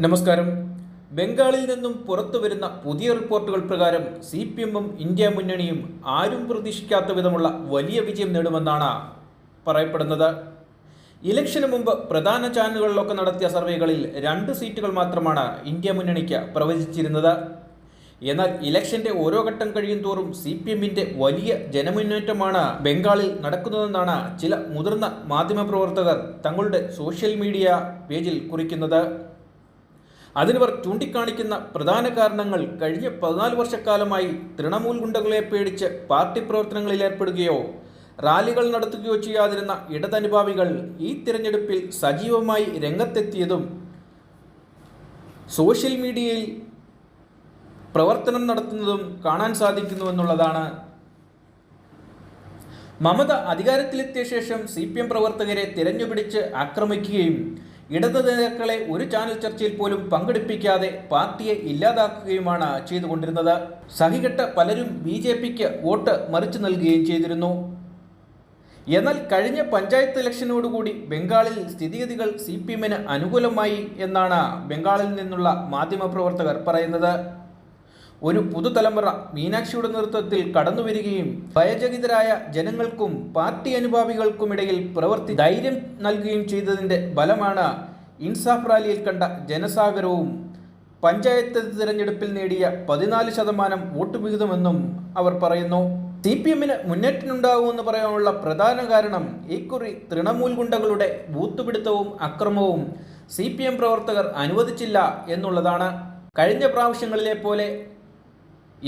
നമസ്കാരം. ബംഗാളിൽ നിന്നും പുറത്തു വരുന്ന പുതിയ റിപ്പോർട്ടുകൾ പ്രകാരം സി പി എമ്മും ഇന്ത്യ മുന്നണിയും ആരും പ്രതീക്ഷിക്കാത്ത വിധമുള്ള വലിയ വിജയം നേടുമെന്നാണ് പറയപ്പെടുന്നത്. ഇലക്ഷന് മുമ്പ് പ്രധാന ചാനലുകളിലൊക്കെ നടത്തിയ സർവേകളിൽ രണ്ട് സീറ്റുകൾ മാത്രമാണ് ഇന്ത്യ മുന്നണിക്ക് പ്രവചിച്ചിരുന്നത്. എന്നാൽ ഇലക്ഷന്റെ ഓരോ ഘട്ടം കഴിയും തോറും സി പി എമ്മിന്റെ വലിയ ജനമുന്നേറ്റമാണ് ബംഗാളിൽ നടക്കുന്നതെന്നാണ് ചില മുതിർന്ന മാധ്യമപ്രവർത്തകർ തങ്ങളുടെ സോഷ്യൽ മീഡിയ പേജിൽ കുറിക്കുന്നത്. അതിനിവർ ചൂണ്ടിക്കാണിക്കുന്ന പ്രധാന കാരണങ്ങൾ കഴിഞ്ഞ പതിനാല് വർഷക്കാലമായി തൃണമൂൽ ഗുണ്ടകളെ പേടിച്ച് പാർട്ടി പ്രവർത്തനങ്ങളിൽ ഏർപ്പെടുകയോ റാലികൾ നടത്തുകയോ ചെയ്യാതിരുന്ന ഇടതനുഭാവികൾ ഈ തിരഞ്ഞെടുപ്പിൽ സജീവമായി രംഗത്തെത്തിയതും സോഷ്യൽ മീഡിയയിൽ പ്രവർത്തനം നടത്തുന്നതും കാണാൻ സാധിക്കുന്നു എന്നുള്ളതാണ്. മമത അധികാരത്തിലെത്തിയ ശേഷം സി പി എം പ്രവർത്തകരെ തിരഞ്ഞുപിടിച്ച് ആക്രമിക്കുകയും ഇടത് നേതാക്കളെ ഒരു ചാനൽ ചർച്ചയിൽ പോലും പങ്കെടുപ്പിക്കാതെ പാർട്ടിയെ ഇല്ലാതാക്കുകയുമാണ് ചെയ്തുകൊണ്ടിരുന്നത്. സഹികെട്ട പലരും ബി ജെ പിക്ക് വോട്ട് മറിച്ചു നൽകുകയും ചെയ്തിരുന്നു. എന്നാൽ കഴിഞ്ഞ പഞ്ചായത്ത് ഇലക്ഷനോടുകൂടി ബംഗാളിൽ സ്ഥിതിഗതികൾ സി പി എമ്മിന് അനുകൂലമായി എന്നാണ് ബംഗാളിൽ നിന്നുള്ള മാധ്യമപ്രവർത്തകർ പറയുന്നത്. ഒരു പുതുതലമുറ മീനാക്ഷിയുടെ നേതൃത്വത്തിൽ കടന്നുവരികയും ഭയചകിതരായ ജനങ്ങൾക്കും പാർട്ടി അനുഭാവികൾക്കുമിടയിൽ പ്രവർത്തി ധൈര്യം നൽകുകയും ചെയ്തതിന്റെ ഫലമാണ് ഇൻസാഫ് റാലിയിൽ കണ്ട ജനസാഗരവും. പഞ്ചായത്ത് തിരഞ്ഞെടുപ്പിൽ നേടിയ പതിനാല് ശതമാനം വോട്ട് വിഹിതമെന്നും അവർ പറയുന്നു. സി പി എമ്മിന് മുന്നേറ്റമുണ്ടാകുമെന്ന് പറയാനുള്ള പ്രധാന കാരണം ഇക്കുറി തൃണമൂൽ ഗുണ്ടകളുടെ ബൂത്തുപിടുത്തവും അക്രമവും സി പി എം പ്രവർത്തകർ അനുവദിച്ചില്ല എന്നുള്ളതാണ്. കഴിഞ്ഞ പ്രാവശ്യങ്ങളിലെ പോലെ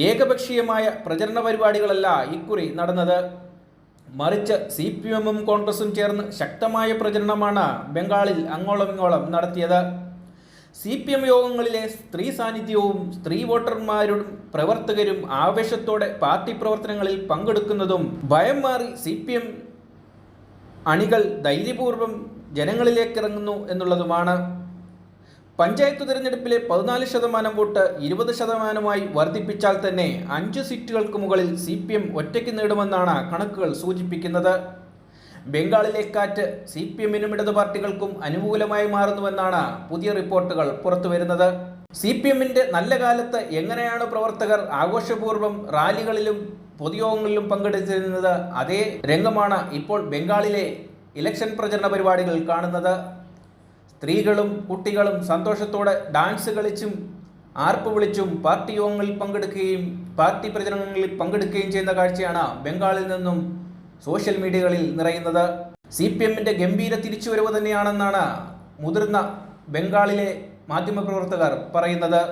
ഏകപക്ഷീയമായ പ്രചരണ പരിപാടികളല്ല ഇക്കുറി നടന്നത്. മറിച്ച് സി പി എമ്മും കോൺഗ്രസും ചേർന്ന് ശക്തമായ പ്രചരണമാണ് ബംഗാളിൽ അങ്ങോളം ഇങ്ങോളം നടത്തിയത്. സി പി എം യോഗങ്ങളിലെ സ്ത്രീ സാന്നിധ്യവും സ്ത്രീ വോട്ടർമാരും പ്രവർത്തകരും ആവേശത്തോടെ പാർട്ടി പ്രവർത്തനങ്ങളിൽ പങ്കെടുക്കുന്നതും ഭയം മാറി സി പി എം അണികൾ ധൈര്യപൂർവം ജനങ്ങളിലേക്ക് ഇറങ്ങുന്നു എന്നുള്ളതുമാണ്. പഞ്ചായത്ത് തിരഞ്ഞെടുപ്പിലെ പതിനാല് ശതമാനം വോട്ട് ഇരുപത് ശതമാനമായി വർദ്ധിപ്പിച്ചാൽ തന്നെ അഞ്ച് സീറ്റുകൾക്ക് മുകളിൽ സി പി എം ഒറ്റയ്ക്ക് നേടുമെന്നാണ് കണക്കുകൾ സൂചിപ്പിക്കുന്നത്. ബംഗാളിലെ കാറ്റ് സി പി എമ്മിനും ഇടതു പാർട്ടികൾക്കും അനുകൂലമായി മാറുന്നുവെന്നാണ് പുതിയ റിപ്പോർട്ടുകൾ പുറത്തുവരുന്നത്. സി പി എമ്മിന്റെ നല്ല കാലത്ത് എങ്ങനെയാണ് പ്രവർത്തകർ ആഘോഷപൂർവം റാലികളിലും പൊതുയോഗങ്ങളിലും പങ്കെടുത്തിരുന്നത് അതേ രംഗമാണ് ഇപ്പോൾ ബംഗാളിലെ ഇലക്ഷൻ പ്രചരണ പരിപാടികൾ കാണുന്നത്. സ്ത്രീകളും കുട്ടികളും സന്തോഷത്തോടെ ഡാൻസ് കളിച്ചും ആർപ്പ് വിളിച്ചും പാർട്ടി യോഗങ്ങളിൽ പങ്കെടുക്കുകയും പാർട്ടി പ്രചരണങ്ങളിൽ പങ്കെടുക്കുകയും ചെയ്യുന്ന കാഴ്ചയാണ് ബംഗാളിൽ നിന്നും സോഷ്യൽ മീഡിയകളിൽ നിറയുന്നത്. സി പി എമ്മിന്റെ ഗംഭീര തിരിച്ചുവരവ് തന്നെയാണെന്നാണ് മുതിർന്ന ബംഗാളിലെ മാധ്യമപ്രവർത്തകർ പറയുന്നത്.